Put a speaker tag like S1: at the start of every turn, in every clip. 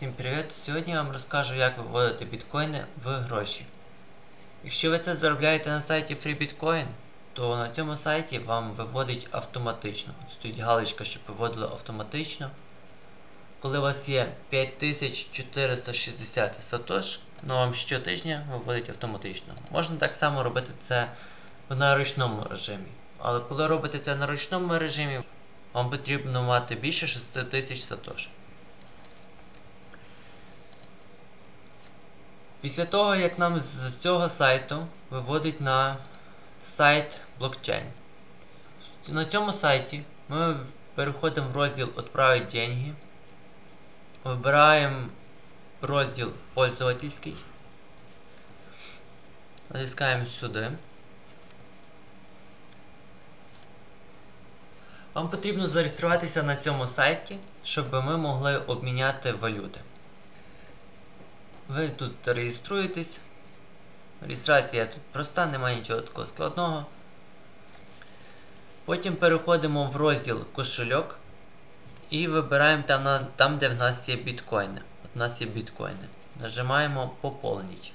S1: Всім привіт! Сьогодні я вам розкажу, як виводити біткоїни в гроші. Якщо ви це заробляєте на сайті FreeBitcoin, то на цьому сайті вам виводить автоматично. От стоїть галочка, щоб виводило автоматично. Коли у вас є 5460 сатош, ну вам щотижня виводить автоматично. Можна так само робити це на ручному режимі. Але коли робите це на ручному режимі, вам потрібно мати більше 6000 сатош. Після того, як нам з цього сайту виводить на сайт блокчейн. На цьому сайті ми переходимо в розділ Отправить деньги. Вибираємо розділ пользовательський. Натискаємо сюди. Вам потрібно зареєструватися на цьому сайті, щоб ми могли обміняти валюти. Ви тут реєструєтесь. Реєстрація тут проста, немає нічого такого складного. Потім переходимо в розділ кошельок і вибираємо там, там де в нас є біткоїни. От у нас є біткоїни. Нажимаємо Поповніть.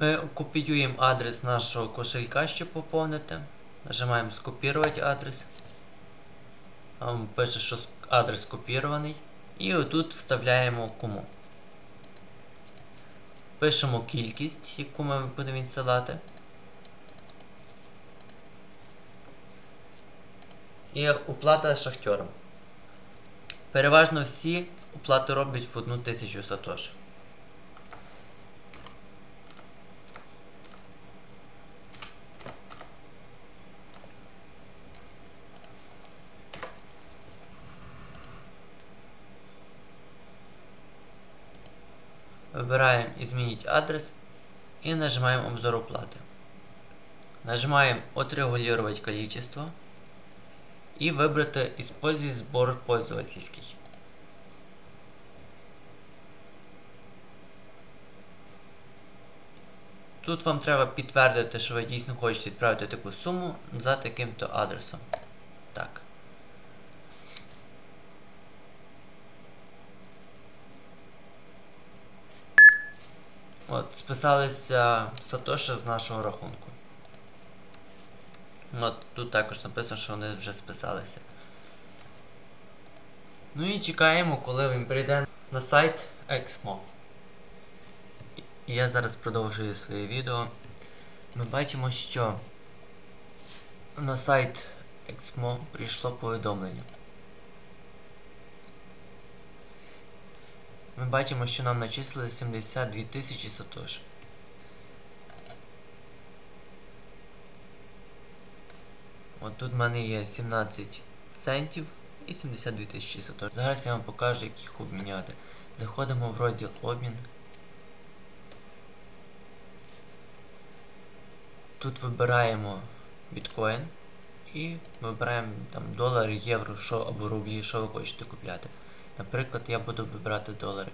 S1: Ми копіюємо адрес нашого кошелька, щоб поповнити. Нажимаємо Скопірувати адрес. Пише, що адрес скопірований. І отут вставляємо кому. Пишемо кількість, яку ми будемо відсилати. І оплата шахтерам. Переважно всі оплати роблять в одну тисячу сатош. Выбираем изменить адрес и нажимаем обзор оплаты. Нажимаем отрегулировать количество и выбрать использовать сбор пользовательский. Тут вам треба підтвердити, що ви дійсно хочете відправити таку суму за таким-то адресом. Так. От, списалися Сатоші з нашого рахунку. От тут також написано, що вони вже списалися. Ну і чекаємо, коли він прийде на сайт Exmo. Я зараз продовжую своє відео. Ми бачимо, що на сайт Exmo прийшло повідомлення. Ми бачимо, що нам начислили 72 тисячі сатош. От тут в мене є 17 центів і 72 тисячі сатош. Зараз я вам покажу, як їх обміняти. Заходимо в розділ обмін. Тут вибираємо біткоін і вибираємо там долари, євро, що або рублі, що ви хочете купляти. Наприклад, я буду вибирати долари.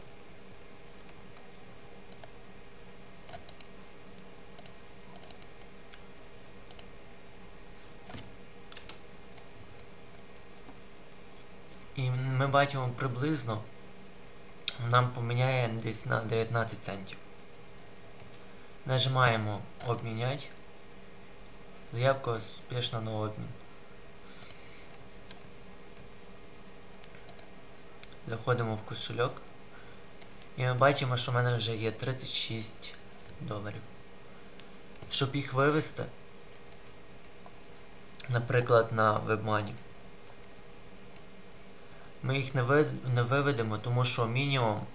S1: І ми бачимо приблизно нам поміняє десь на 19 центів. Нажимаємо обмінять. Заявка успішна на обмін. Заходимо в кошельок. І ми бачимо, що в мене вже є 36 доларів. Щоб їх вивести, наприклад, на WebMoney, ми їх не, ви... не виведемо, тому що мінімум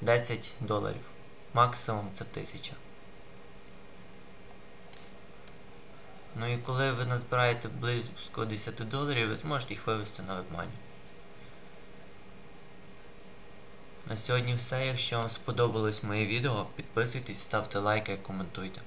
S1: 10 доларів. Максимум це 1000. Ну і коли ви назбираєте близько 10 доларів, ви зможете їх вивести на WebMoney. На сьогодні все. Якщо вам сподобалось моє відео, підписуйтесь, ставте лайки коментуйте.